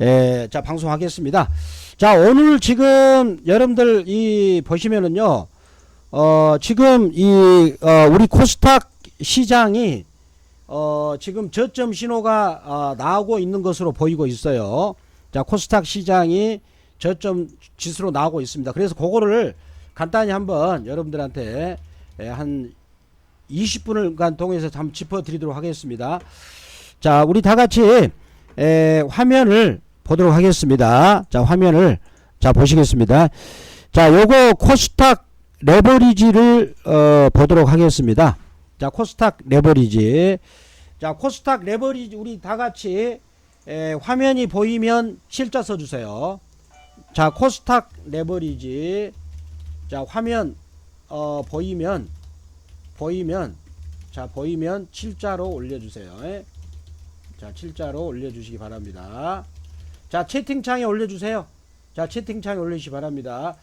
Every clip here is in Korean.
에, 자 방송하겠습니다. 자 오늘 지금 여러분들 이 보시면은요, 어 지금 이 어, 우리 코스닥 시장이 어 지금 저점 신호가 어, 나오고 있는 것으로 보이고 있어요. 자 코스닥 시장이 저점 지수로 나오고 있습니다. 그래서 그거를 간단히 한번 여러분들한테 에, 한 20분간 통해서 한번 짚어드리도록 하겠습니다. 자, 우리 다 같이 에, 화면을 보도록 하겠습니다. 자, 화면을 자 보시겠습니다. 자, 요거 코스닥 레버리지를 어, 보도록 하겠습니다. 자, 코스닥 레버리지. 자, 코스닥 레버리지 우리 다 같이 에, 화면이 보이면 실자 써 주세요. 자, 코스닥 레버리지. 자, 화면 어, 보이면 보이면 자 보이면 7자로 올려 주세요. 예. 자 7자로 올려 주시기 바랍니다. 자 채팅창에 올려주세요. 자 채팅창에 올리시기 바랍니다.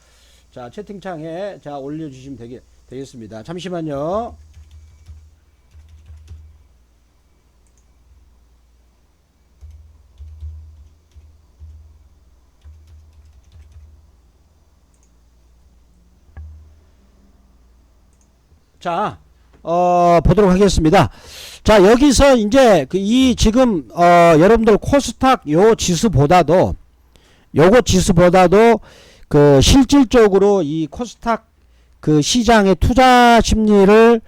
자 채팅창에 자 올려주시면 되겠, 되겠습니다. 잠시만요. 자, 어, 보도록 하겠습니다. 자, 여기서 이제 그 이 지금 어, 여러분들 코스닥 요 지수보다도 요거 지수보다도 그 실질적으로 이 코스닥 그 시장의 투자 심리를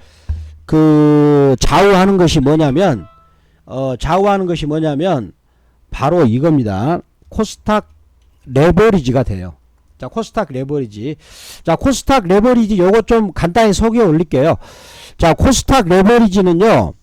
그 좌우하는 것이 뭐냐면 어, 좌우하는 것이 뭐냐면 바로 이겁니다. 코스닥 레버리지가 돼요. 자, 코스닥 레버리지. 자, 코스닥 레버리지 요거 좀 간단히 소개 올릴게요. 자, 코스닥 레버리지는요.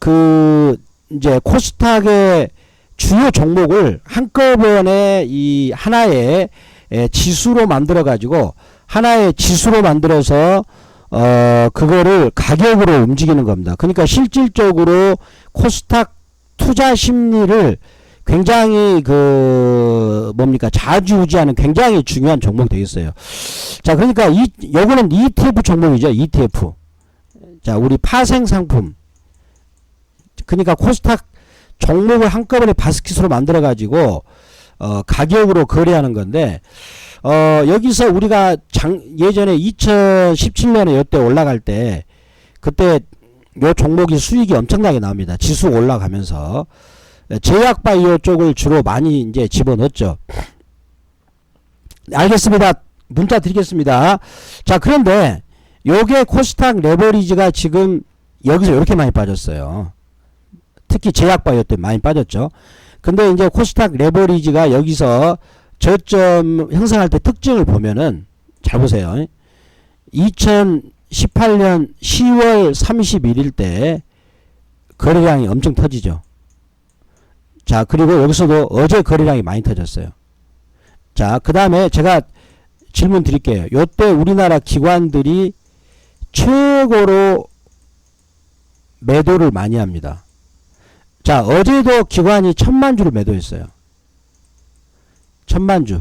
그 이제 코스닥의 주요 종목을 한꺼번에 이 하나의 에, 지수로 만들어 가지고 하나의 지수로 만들어서 어 그거를 가격으로 움직이는 겁니다. 그러니까 실질적으로 코스닥 투자 심리를 굉장히 그 뭡니까 좌지우지하는 굉장히 중요한 종목이 되겠어요. 자, 그러니까 이 요거는 ETF 종목이죠. ETF. 자, 우리 파생 상품. 그러니까 코스닥 종목을 한꺼번에 바스킷으로 만들어 가지고 어 가격으로 거래하는 건데 어 여기서 우리가 장 예전에 2017년에 이때 올라갈 때 그때 요 종목이 수익이 엄청나게 나옵니다. 지수 올라가면서 제약 바이오 쪽을 주로 많이 이제 집어넣었죠. 알겠습니다. 문자 드리겠습니다. 자, 그런데 요게 코스닥 레버리지가 지금 여기서 이렇게 많이 빠졌어요. 특히 제약 바이오 때 많이 빠졌죠. 근데 이제 코스닥 레버리지가 여기서 저점 형성할 때 특징을 보면은 잘 보세요. 2018년 10월 31일 때 거래량이 엄청 터지죠. 자, 그리고 여기서도 어제 거래량이 많이 터졌어요. 자, 그 다음에 제가 질문 드릴게요. 요때 우리나라 기관들이 최고로 매도를 많이 합니다. 자, 어제도 기관이 천만 주를 매도했어요. 천만 주.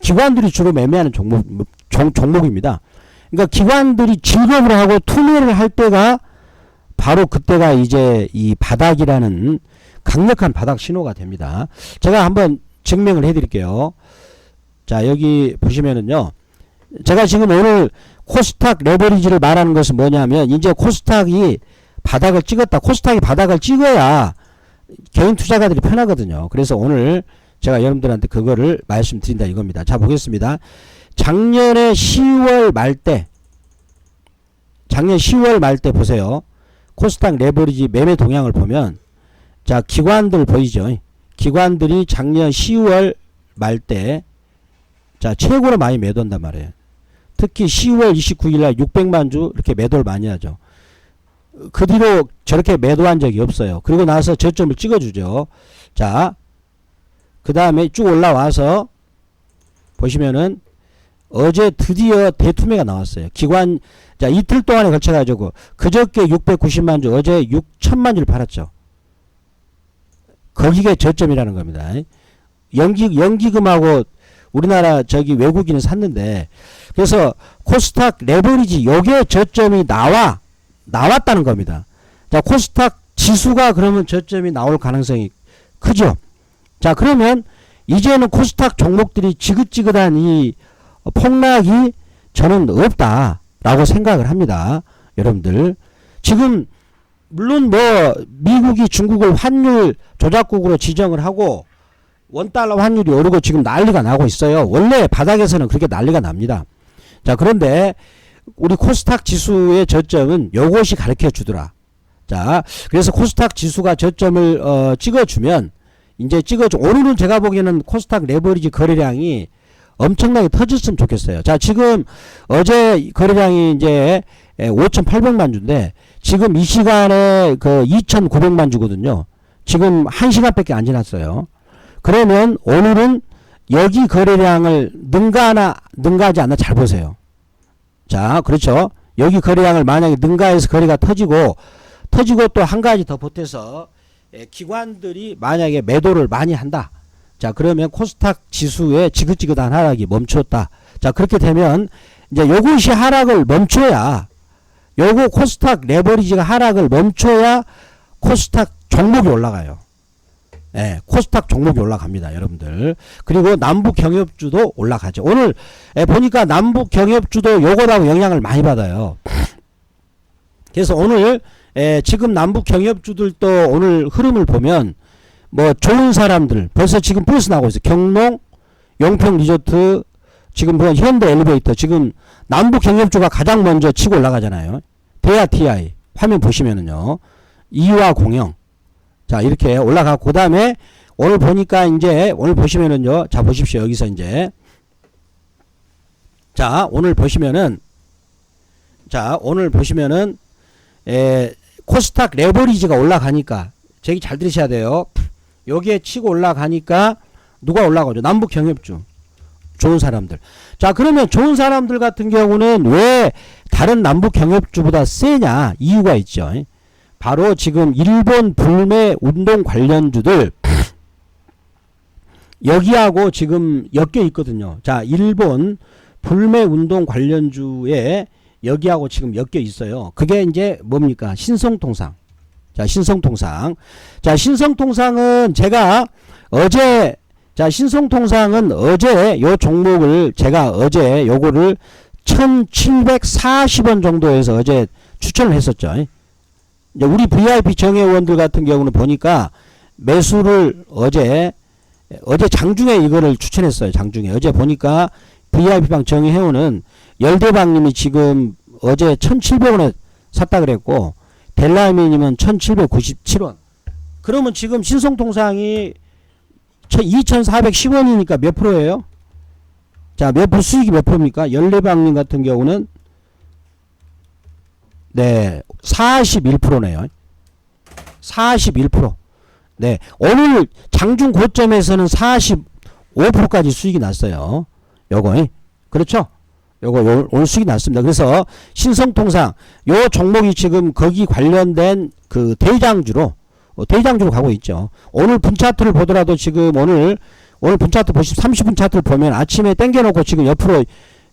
기관들이 주로 매매하는 종목, 종, 종목입니다. 그러니까 기관들이 진급을 하고 투매를 할 때가 바로 그때가 이제 이 바닥이라는 강력한 바닥 신호가 됩니다. 제가 한번 증명을 해드릴게요. 자, 여기 보시면은요. 제가 지금 오늘 코스닥 레버리지를 말하는 것은 뭐냐면, 이제 코스닥이 바닥을 찍었다. 코스닥이 바닥을 찍어야 개인 투자가들이 편하거든요. 그래서 오늘 제가 여러분들한테 그거를 말씀드린다 이겁니다. 자, 보겠습니다. 작년에 10월 말 때, 작년 10월 말 때 보세요. 코스닥 레버리지 매매 동향을 보면, 자, 기관들 보이죠? 기관들이 작년 10월 말 때, 자, 최고로 많이 매도한단 말이에요. 특히 10월 29일 날 600만 주 이렇게 매도를 많이 하죠. 그 뒤로 저렇게 매도한 적이 없어요. 그리고 나서 저점을 찍어주죠. 자, 그 다음에 쭉 올라와서 보시면은 어제 드디어 대투매가 나왔어요. 기관, 자, 이틀 동안에 걸쳐가지고 그저께 690만 주, 어제 6천만 주를 팔았죠. 거기가 저점이라는 겁니다. 연기, 연기금하고 우리나라 저기 외국인은 샀는데 그래서 코스닥 레버리지 요게 저점이 나와 나왔다는 겁니다. 자 코스닥 지수가 그러면 저점이 나올 가능성이 크죠. 자, 그러면 이제는 코스닥 종목들이 지긋지긋한 이 폭락이 저는 없다라고 생각을 합니다. 여러분들. 지금 물론 뭐 미국이 중국을 환율 조작국으로 지정을 하고 원달러 환율이 오르고 지금 난리가 나고 있어요. 원래 바닥에서는 그렇게 난리가 납니다. 자, 그런데 우리 코스닥 지수의 저점은 요것이 가르쳐 주더라. 자, 그래서 코스닥 지수가 저점을 어, 찍어주면 이제 찍어줘. 오늘은 제가 보기에는 코스닥 레버리지 거래량이 엄청나게 터졌으면 좋겠어요. 자, 지금 어제 거래량이 이제 5,800만 주인데 지금 이 시간에 그 2,900만 주거든요. 지금 1시간밖에 안 지났어요. 그러면 오늘은 여기 거래량을 능가하나 능가하지 않나 잘 보세요. 자, 그렇죠. 여기 거래량을 만약에 능가해서 거래가 터지고 터지고 또 한 가지 더 보태서 예, 기관들이 만약에 매도를 많이 한다. 자, 그러면 코스닥 지수의 지긋지긋한 하락이 멈췄다. 자, 그렇게 되면 이제 요것이 하락을 멈춰야 요거 코스닥 레버리지가 하락을 멈춰야 코스닥 종목이 올라가요. 예, 코스닥 종목이 올라갑니다, 여러분들. 그리고 남북 경협주도 올라가죠. 오늘 예, 보니까 남북 경협주도 요거라고 영향을 많이 받아요. 그래서 오늘 예, 지금 남북 경협주들도 오늘 흐름을 보면 뭐 좋은 사람들 벌써 지금 플러스 나고 있어요. 경농, 용평 리조트, 지금 뭐 현대 엘리베이터 지금 남북 경협주가 가장 먼저 치고 올라가잖아요. 대야 TI 화면 보시면은요. 이화 공영 자 이렇게 올라가고 그 다음에 오늘 보니까 이제 오늘 보시면은요. 자 보십시오. 여기서 이제 자 오늘 보시면은 자 오늘 보시면은 에, 코스닥 레버리지가 올라가니까 저기 잘 들으셔야 돼요. 여기에 치고 올라가니까 누가 올라가죠? 남북 경협주. 좋은 사람들. 자, 그러면 좋은 사람들 같은 경우는 왜 다른 남북 경협주보다 세냐? 이유가 있죠. 바로 지금 일본 불매 운동 관련주들 여기하고 지금 엮여 있거든요. 자, 일본 불매 운동 관련주에 여기하고 지금 엮여 있어요. 그게 이제 뭡니까? 신성통상. 자, 신성통상. 자, 신성통상은 제가 어제 자, 신성통상은 어제 요 종목을 제가 어제 요거를 1740원 정도에서 어제 추천을 했었죠. 우리 VIP 정회원들 같은 경우는 보니까 매수를 어제 어제 장중에 이거를 추천했어요. 장중에 어제 보니까 VIP방 정회원은 열대방님이 지금 어제 1,700원에 샀다 그랬고 델라미님은 1,797원. 그러면 지금 신성통상이 2,410원이니까 몇 프로예요? 자, 몇 프로 수익이 몇 프로입니까? 열네방님 같은 경우는 네, 41%네요. 41%. 네, 오늘 장중 고점에서는 45%까지 수익이 났어요. 요거, 그렇죠? 요거 요, 오늘 수익이 났습니다. 그래서 신성통상 요 종목이 지금 거기 관련된 그 대장주로 어, 대장주로 가고 있죠. 오늘 분차트를 보더라도 지금 오늘 오늘 분차트 보시 30분 차트를 보면 아침에 땡겨놓고 지금 옆으로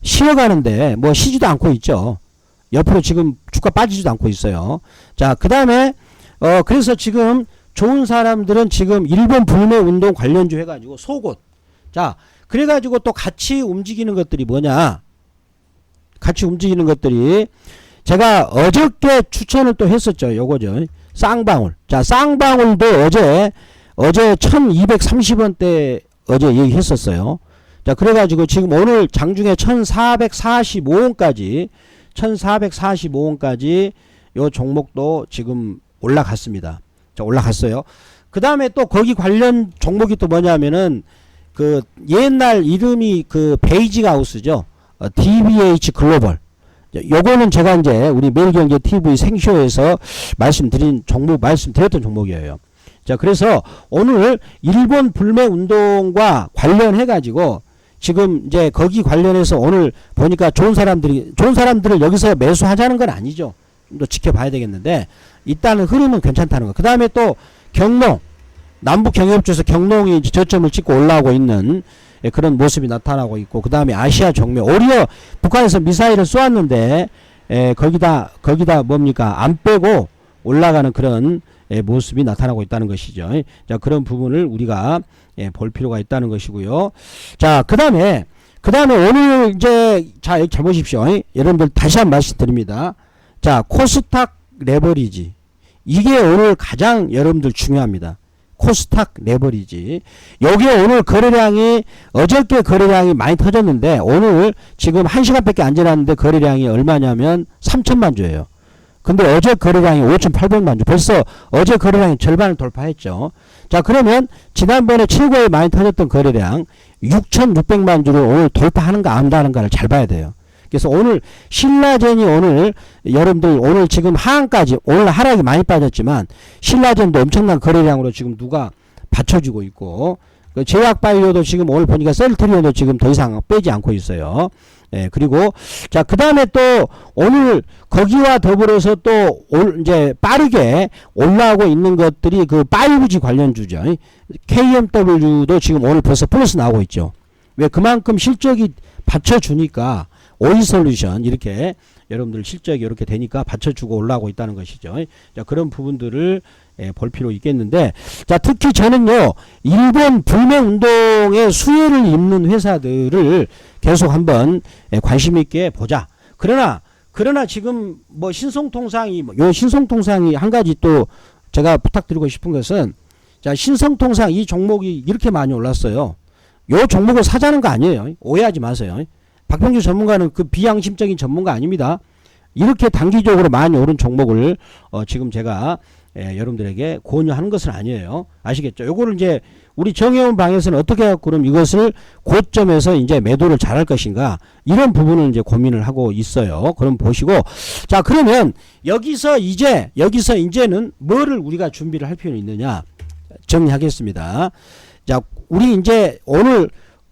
쉬어가는데 뭐 쉬지도 않고 있죠. 옆으로 지금 주가 빠지지도 않고 있어요. 자, 그 다음에 어 그래서 지금 좋은 사람들은 지금 일본 불매 운동 관련주 해가지고 속옷. 자, 그래가지고 또 같이 움직이는 것들이 뭐냐? 같이 움직이는 것들이 제가 어저께 추천을 또 했었죠. 요거죠. 쌍방울. 자, 쌍방울도 어제 어제 1230원대 어제 얘기했었어요. 자, 그래가지고 지금 오늘 장중에 1445원까지 1445원까지 요 종목도 지금 올라갔습니다. 자, 올라갔어요. 그 다음에 또 거기 관련 종목이 또 뭐냐면은 그 옛날 이름이 그 베이지하우스죠. 어, DBH 글로벌. 요거는 제가 이제 우리 매일경제 TV 생쇼에서 말씀드린 종목 말씀드렸던 종목이에요. 자, 그래서 오늘 일본 불매 운동과 관련해 가지고 지금 이제 거기 관련해서 오늘 보니까 좋은 사람들이 좋은 사람들을 여기서 매수하자는 건 아니죠. 좀더 지켜봐야 되겠는데 일단은 흐름은 괜찮다는 거. 그 다음에 또 경농 남북 경협주에서 경농이 저점을 찍고 올라오고 있는 예, 그런 모습이 나타나고 있고 그 다음에 아시아 정면 오히려 북한에서 미사일을 쏘았는데 에, 거기다 거기다 뭡니까 안 빼고 올라가는 그런 예, 모습이 나타나고 있다는 것이죠. 자, 그런 부분을 우리가 예, 볼 필요가 있다는 것이고요. 자, 그 다음에, 그 다음에 오늘 이제, 자, 여기 잘 보십시오. 여러분들 다시 한번 말씀 드립니다. 자, 코스닥 레버리지. 이게 오늘 가장 여러분들 중요합니다. 코스닥 레버리지. 여기에 오늘 거래량이 어저께 거래량이 많이 터졌는데 오늘 지금 1시간밖에 안 지났는데 거래량이 얼마냐면 3천만 주예요. 근데 어제 거래량이 5,800만 주. 벌써 어제 거래량이 절반을 돌파했죠. 자, 그러면 지난번에 최고에 많이 터졌던 거래량 6,600만 주를 오늘 돌파하는가 안 하는가를 잘 봐야 돼요. 그래서 오늘 신라젠이 오늘 여러분들 오늘 지금 하한까지 오늘 하락이 많이 빠졌지만 신라젠도 엄청난 거래량으로 지금 누가 받쳐주고 있고 그 제약바이오도 지금 오늘 보니까 셀트리온도 지금 더 이상 빼지 않고 있어요. 예, 그리고 자, 그다음에 또 오늘 거기와 더불어서 또 올, 이제 빠르게 올라오고 있는 것들이 그 5G 관련주죠. KMW도 지금 오늘 벌써 플러스 나오고 있죠. 왜 그만큼 실적이 받쳐 주니까 오이 솔루션 이렇게 여러분들 실적이 이렇게 되니까 받쳐주고 올라오고 있다는 것이죠. 자 그런 부분들을 예, 볼 필요 있겠는데 자 특히 저는요 일본 불매 운동의 수혜를 입는 회사들을 계속 한번 예, 관심 있게 보자. 그러나 그러나 지금 뭐 신성통상이 뭐요 신성통상이 한 가지 또 제가 부탁드리고 싶은 것은 자 신성통상 이 종목이 이렇게 많이 올랐어요. 요 종목을 사자는 거 아니에요. 오해하지 마세요. 박병주 전문가는 그 비양심적인 전문가 아닙니다. 이렇게 단기적으로 많이 오른 종목을 어, 지금 제가 예, 여러분들에게 권유하는 것은 아니에요. 아시겠죠? 요거를 이제 우리 정혜원 방에서는 어떻게 해갖고 그럼 이것을 고점에서 이제 매도를 잘할 것인가 이런 부분을 이제 고민을 하고 있어요. 그럼 보시고 자 그러면 여기서 이제 여기서 이제는 뭐를 우리가 준비를 할 필요는 있느냐 정리하겠습니다. 자 우리 이제 오늘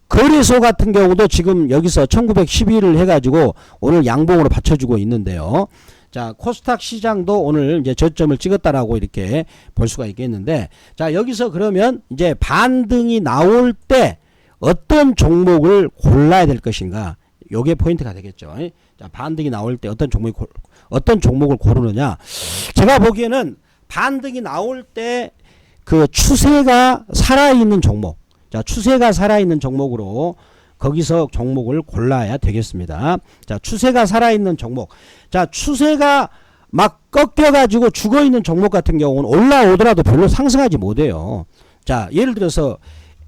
거래소 같은 경우도 지금 여기서 1911을 해가지고 오늘 양봉으로 받쳐주고 있는데요. 자, 코스닥 시장도 오늘 이제 저점을 찍었다라고 이렇게 볼 수가 있겠는데, 자, 여기서 그러면 이제 반등이 나올 때 어떤 종목을 골라야 될 것인가? 요게 포인트가 되겠죠. 자, 반등이 나올 때 어떤 종목이 고, 어떤 종목을 고르느냐? 제가 보기에는 반등이 나올 때 그 추세가 살아있는 종목, 자, 추세가 살아있는 종목으로 거기서 종목을 골라야 되겠습니다. 자, 추세가 살아있는 종목. 자, 추세가 막 꺾여가지고 죽어있는 종목 같은 경우는 올라오더라도 별로 상승하지 못해요. 자, 예를 들어서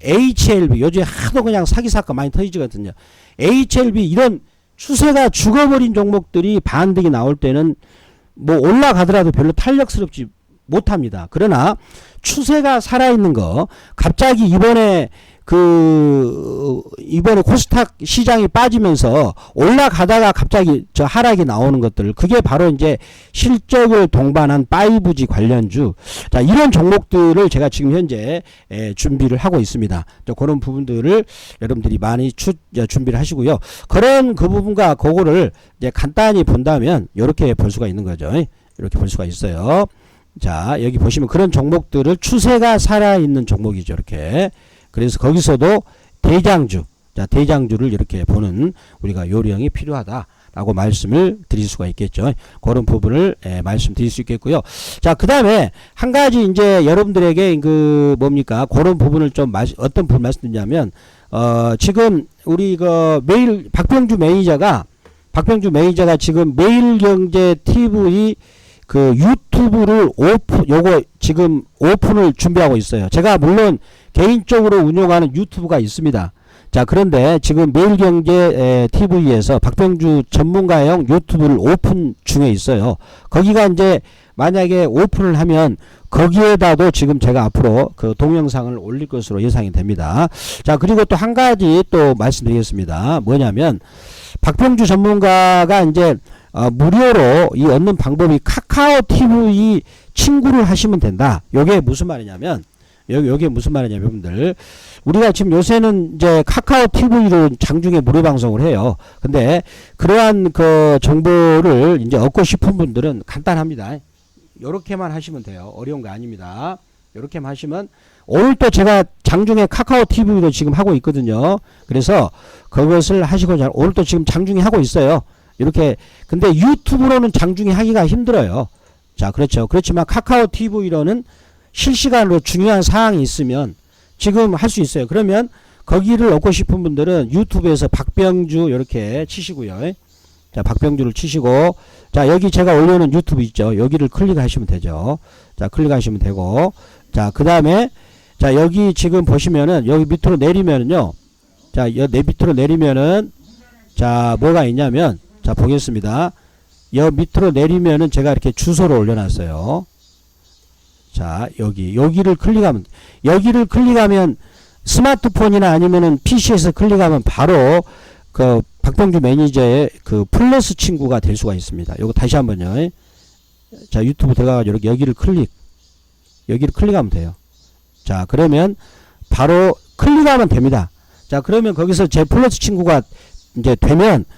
HLB, 요즘에 하도 그냥 사기사건 많이 터지거든요. HLB 이런 추세가 죽어버린 종목들이 반등이 나올 때는 뭐 올라가더라도 별로 탄력스럽지 못합니다. 그러나 추세가 살아있는 거 갑자기 이번에 그 이번에 코스닥 시장이 빠지면서 올라가다가 갑자기 저 하락이 나오는 것들 그게 바로 이제 실적을 동반한 5G 관련주 자 이런 종목들을 제가 지금 현재 에, 준비를 하고 있습니다. 자, 그런 부분들을 여러분들이 많이 추, 자, 준비를 하시고요. 그런 그 부분과 그거를 이제 간단히 본다면 이렇게 볼 수가 있는 거죠. 이렇게 볼 수가 있어요. 자 여기 보시면 그런 종목들을 추세가 살아있는 종목이죠. 이렇게 그래서 거기서도 대장주, 자 대장주를 이렇게 보는 우리가 요령이 필요하다 라고 말씀을 드릴 수가 있겠죠. 그런 부분을 예, 말씀드릴 수 있겠고요. 자 그 다음에 한 가지 이제 여러분들에게 그 뭡니까 그런 부분을 좀 말, 어떤 부분 말씀드리냐면 어 지금 우리 그 매일 박병주 매니저가 박병주 매니저가 지금 매일경제 TV 그 유튜브를 오픈 요거 지금 오픈을 준비하고 있어요. 제가 물론 개인적으로 운영하는 유튜브가 있습니다. 자 그런데 지금 매일경제 TV에서 박병주 전문가용 유튜브를 오픈 중에 있어요. 거기가 이제 만약에 오픈을 하면 거기에다도 지금 제가 앞으로 그 동영상을 올릴 것으로 예상이 됩니다. 자 그리고 또 한 가지 또 말씀드리겠습니다. 뭐냐면 박병주 전문가가 이제 어, 무료로 이 얻는 방법이 카카오 TV 친구를 하시면 된다. 요게 무슨 말이냐면 여기 여기 무슨 말이냐면 여러분들 우리가 지금 요새는 이제 카카오 TV로 장중에 무료 방송을 해요. 근데 그러한 그 정보를 이제 얻고 싶은 분들은 간단합니다. 요렇게만 하시면 돼요. 어려운 거 아닙니다. 요렇게만 하시면 오늘 또 제가 장중에 카카오 TV도 지금 하고 있거든요. 그래서 그것을 하시고 자 오늘 또 지금 장중에 하고 있어요. 이렇게 근데 유튜브로는 장중에 하기가 힘들어요. 자, 그렇죠. 그렇지만 카카오 TV로는 실시간으로 중요한 사항이 있으면 지금 할 수 있어요. 그러면 거기를 얻고 싶은 분들은 유튜브에서 박병주 이렇게 치시고요. 자, 박병주를 치시고 자, 여기 제가 올려놓은 유튜브 있죠. 여기를 클릭하시면 되죠. 자, 클릭하시면 되고 자, 그다음에 자, 여기 지금 보시면은 여기 밑으로 내리면은요. 자, 여, 내 밑으로 내리면은 자, 뭐가 있냐면 자, 보겠습니다. 여 밑으로 내리면은 제가 이렇게 주소를 올려놨어요. 자, 여기 여기를 클릭하면 여기를 클릭하면 스마트폰이나 아니면은 PC에서 클릭하면 바로 그 박병주 매니저의 그 플러스 친구가 될 수가 있습니다. 요거 다시 한번요. 자, 유튜브 들어가가지고 이렇게 여기를 클릭 여기를 클릭하면 돼요. 자, 그러면 바로 클릭하면 됩니다. 자, 그러면 거기서 제 플러스 친구가 이제 되면 되-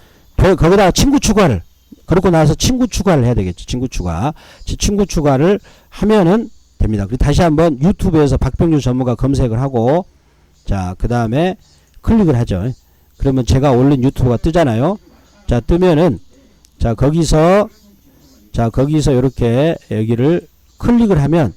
거기다가 친구 추가를 그러고 나서 친구 추가를 해야 되겠죠. 친구 추가. 지- 친구 추가를 하면은 됩니다. 그리고 다시 한번 유튜브에서 박병주 전문가 검색을 하고 자, 그 다음에 클릭을 하죠. 그러면 제가 올린 유튜브가 뜨잖아요. 자, 뜨면은 자, 거기서 자, 거기서 이렇게 여기를 클릭을 하면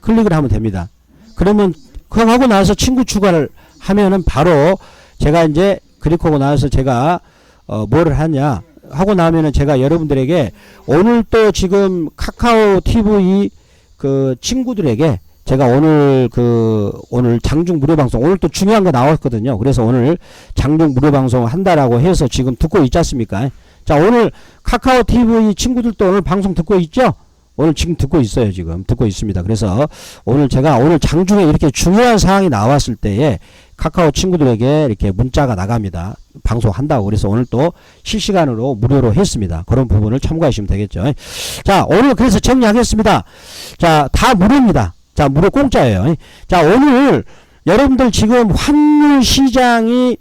클릭을 하면 됩니다. 그러면 그거 하고 나서 친구 추가를 하면은 바로 제가 이제 클릭하고 나서 제가 어 뭐를 하냐 하고 나면은 제가 여러분들에게 오늘 또 지금 카카오 TV 그 친구들에게 제가 오늘 그 오늘 장중 무료 방송 오늘 또 중요한 거 나왔거든요. 그래서 오늘 장중 무료 방송 한다라고 해서 지금 듣고 있지 않습니까? 자 오늘 카카오 TV 친구들도 오늘 방송 듣고 있죠? 오늘 지금 듣고 있어요. 지금 듣고 있습니다. 그래서 오늘 제가 오늘 장중에 이렇게 중요한 사항이 나왔을 때에 카카오 친구들에게 이렇게 문자가 나갑니다. 방송한다고. 그래서 오늘 또 실시간으로 무료로 했습니다. 그런 부분을 참고하시면 되겠죠. 자, 오늘 그래서 정리하겠습니다. 자, 다 무료입니다. 자, 무료 공짜예요. 자, 오늘 여러분들 지금 환율 시장이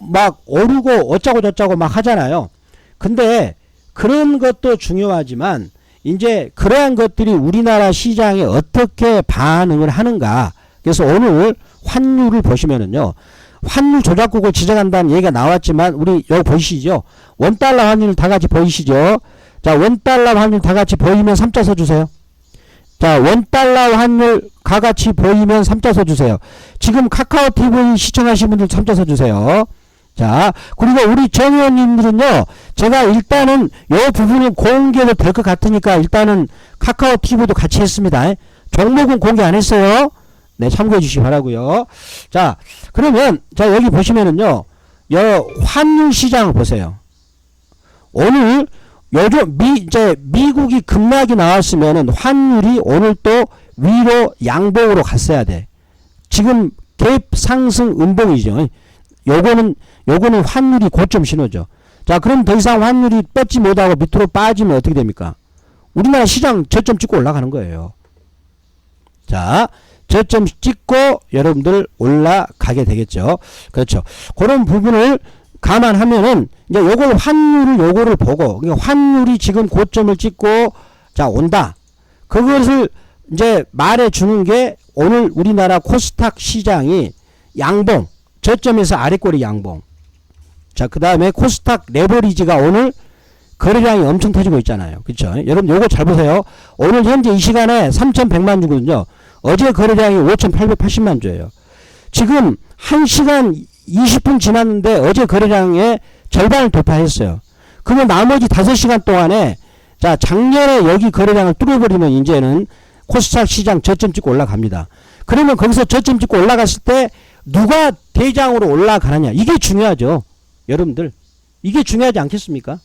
막 오르고 어쩌고 저쩌고 막 하잖아요. 근데 그런 것도 중요하지만 이제 그러한 것들이 우리나라 시장에 어떻게 반응을 하는가. 그래서 오늘 환율을 보시면은요. 환율 조작국을 지정한다는 얘기가 나왔지만 우리 여기 보이시죠? 원달러 환율 다 같이 보이시죠? 자, 원달러 환율 다 같이 보이면 3자 써 주세요. 자, 원달러 환율 다 같이 보이면 3자 써 주세요. 지금 카카오 TV 시청하시는 분들 3자 써 주세요. 자, 그리고 우리 정 의원님들은요, 제가 일단은 요 부분은 공개도 될 것 같으니까 일단은 카카오 TV도 같이 했습니다. 종목은 공개 안 했어요. 네, 참고해 주시기 바라고요 자, 그러면, 자, 여기 보시면은요, 여 환율 시장을 보세요. 오늘 요즘 미, 이제 미국이 급락이 나왔으면은 환율이 오늘 또 위로 양봉으로 갔어야 돼. 지금 갭 상승 음봉이죠. 요거는 요거는 환율이 고점 신호죠. 자, 그럼 더 이상 환율이 뻗지 못하고 밑으로 빠지면 어떻게 됩니까? 우리나라 시장 저점 찍고 올라가는 거예요. 자, 저점 찍고 여러분들 올라가게 되겠죠. 그렇죠. 그런 부분을 감안하면은 이제 요걸 환율을 요거를 보고 그러니까 환율이 지금 고점을 찍고 자 온다. 그것을 이제 말해 주는 게 오늘 우리나라 코스닥 시장이 양봉 저점에서 아래꼬리 양봉. 자, 그 다음에 코스닥 레버리지가 오늘 거래량이 엄청 터지고 있잖아요. 그쵸? 여러분, 요거 잘 보세요. 오늘 현재 이 시간에 3,100만 주거든요. 어제 거래량이 5,880만 주예요. 지금 1시간 20분 지났는데 어제 거래량의 절반을 돌파했어요. 그러면 나머지 5시간 동안에 자, 작년에 여기 거래량을 뚫어버리면 이제는 코스닥 시장 저점 찍고 올라갑니다. 그러면 거기서 저점 찍고 올라갔을 때 누가 대장으로 올라가느냐 이게 중요하죠 여러분들 이게 중요하지 않겠습니까?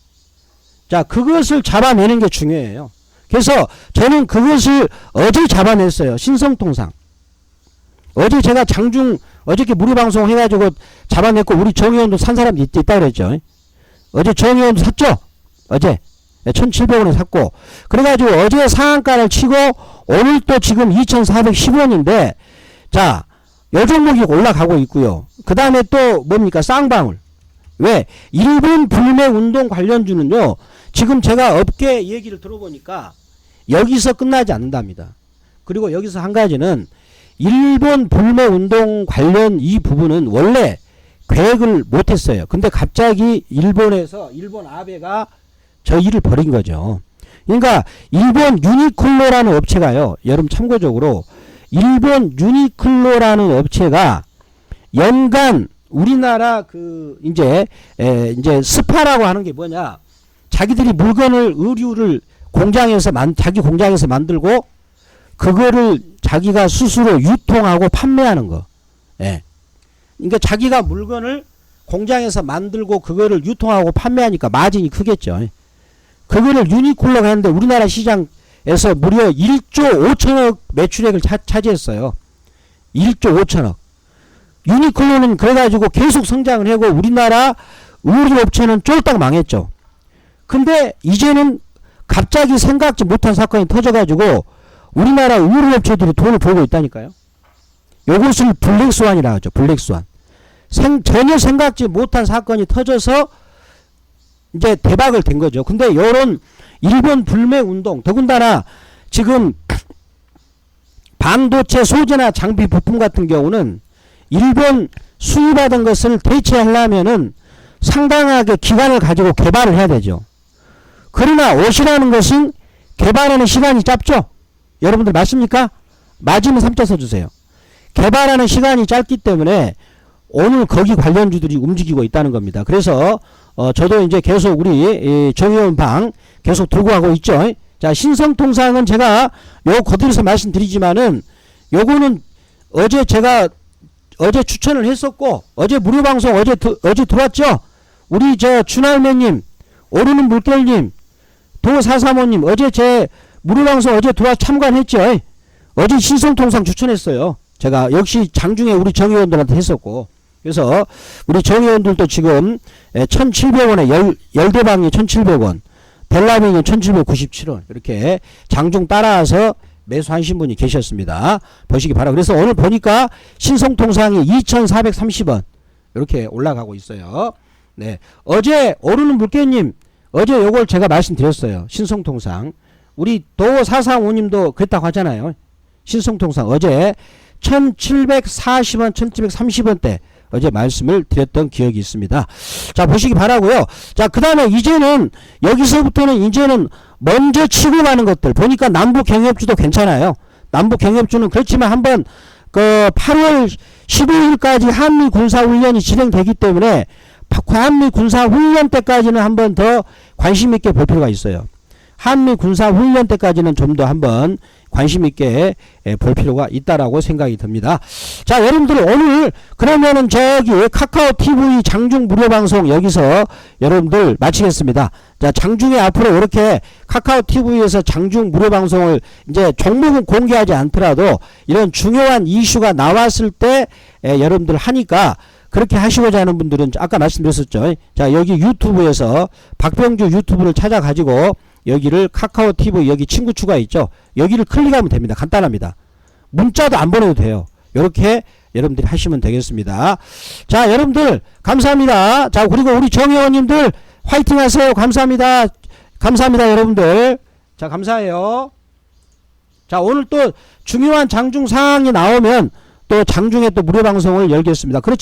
자 그것을 잡아내는 게 중요해요. 그래서 저는 그것을 어제 잡아냈어요? 신성통상. 어제 제가 장중 어저께 무료 방송 해가지고 잡아냈고 우리 정의원도 산 사람이 있, 있다 그랬죠. 어제 정의원도 샀죠? 어제. 1700원에 샀고. 그래가지고 어제 상한가를 치고 오늘 또 지금 2410원인데 자요 종목이 올라가고 있고요. 그 다음에 또 뭡니까? 쌍방울. 왜? 일본 불매 운동 관련주는요. 지금 제가 업계 얘기를 들어보니까 여기서 끝나지 않는답니다. 그리고 여기서 한 가지는 일본 불매 운동 관련 이 부분은 원래 계획을 못 했어요. 근데 갑자기 일본에서 일본 아베가 저 일을 벌인 거죠. 그러니까 일본 유니클로라는 업체가요. 여러분 참고적으로 일본 유니클로라는 업체가 연간 우리나라 그 이제 에 이제 스파라고 하는 게 뭐냐? 자기들이 물건을 의류를 공장에서 만 자기 공장에서 만들고 그거를 자기가 스스로 유통하고 판매하는 거. 예. 그러니까 자기가 물건을 공장에서 만들고 그거를 유통하고 판매하니까 마진이 크겠죠. 그거를 유니클로가 했는데 우리나라 시장에서 무려 1조 5천억 매출액을 차, 차지했어요. 1조 5천억. 유니클로는 그래가지고 계속 성장을 하고 우리나라 의류 업체는 쫄딱 망했죠. 근데 이제는 갑자기 생각지 못한 사건이 터져가지고 우리나라 의류 업체들이 돈을 벌고 있다니까요. 요것을 블랙스완이라 하죠. 블랙스완. 생, 전혀 생각지 못한 사건이 터져서 이제 대박을 된 거죠. 근데 요런 일본 불매 운동, 더군다나 지금 반도체 소재나 장비 부품 같은 경우는 일본 수입하던 것을 대체하려면은 상당하게 기간을 가지고 개발을 해야 되죠. 그러나 옷이라는 것은 개발하는 시간이 짧죠? 여러분들 맞습니까? 맞으면 3자 써주세요. 개발하는 시간이 짧기 때문에 오늘 거기 관련주들이 움직이고 있다는 겁니다. 그래서 어 저도 이제 계속 우리 이 정의원 방 계속 들고 가고 있죠. 자 신성통상은 제가 요 거들여서 말씀드리지만은 요거는 어제 제가 어제 추천을 했었고 어제 무료 방송 어제 드, 어제 들어왔죠. 우리 저 준할매님 오르는 물결님 도사사모님 어제 제 무료 방송 어제 들어와 참관했죠. 어제 신성통상 추천했어요. 제가 역시 장중에 우리 정의원들한테 했었고 그래서 우리 정의원들도 지금 1,700원에 열, 열대방이 1,700원 델라민이 1,797원 이렇게 장중 따라와서 매수하신 분이 계셨습니다. 보시기 바라고 그래서 오늘 보니까 신성통상이 2,430원 이렇게 올라가고 있어요. 네 어제 오르는 물개님 어제 요걸 제가 말씀드렸어요. 신성통상 우리 도사상오님도 그랬다고 하잖아요. 신성통상 어제 1740원, 1730원대 어제 말씀을 드렸던 기억이 있습니다. 자, 보시기 바라고요. 자, 그 다음에 이제는 여기서부터는 이제는 먼저 치고 가는 것들 보니까 남북 경협주도 괜찮아요. 남북 경협주는 그렇지만 한번 그 8월 15일까지 한미 군사 훈련이 진행되기 때문에 한미 군사 훈련 때까지는 한번 더 관심 있게 볼 필요가 있어요. 한미 군사 훈련 때까지는 좀 더 한번 관심 있게 예, 볼 필요가 있다라고 생각이 듭니다. 자, 여러분들 오늘 그러면은 저기 카카오 TV 장중 무료 방송 여기서 여러분들 마치겠습니다. 자, 장중에 앞으로 이렇게 카카오 TV에서 장중 무료 방송을 이제 종목은 공개하지 않더라도 이런 중요한 이슈가 나왔을 때 예, 여러분들 하니까 그렇게 하시고자 하는 분들은 아까 말씀드렸었죠. 자, 여기 유튜브에서 박병주 유튜브를 찾아가지고 여기를 카카오 TV 여기 친구 추가 있죠. 여기를 클릭하면 됩니다. 간단합니다. 문자도 안 보내도 돼요. 이렇게 여러분들이 하시면 되겠습니다. 자, 여러분들 감사합니다. 자, 그리고 우리 정혜원님들 화이팅 하세요. 감사합니다. 감사합니다, 여러분들. 자, 감사해요. 자, 오늘 또 중요한 장중 상황이 나오면 또 장중에 또 무료 방송을 열겠습니다. 그렇지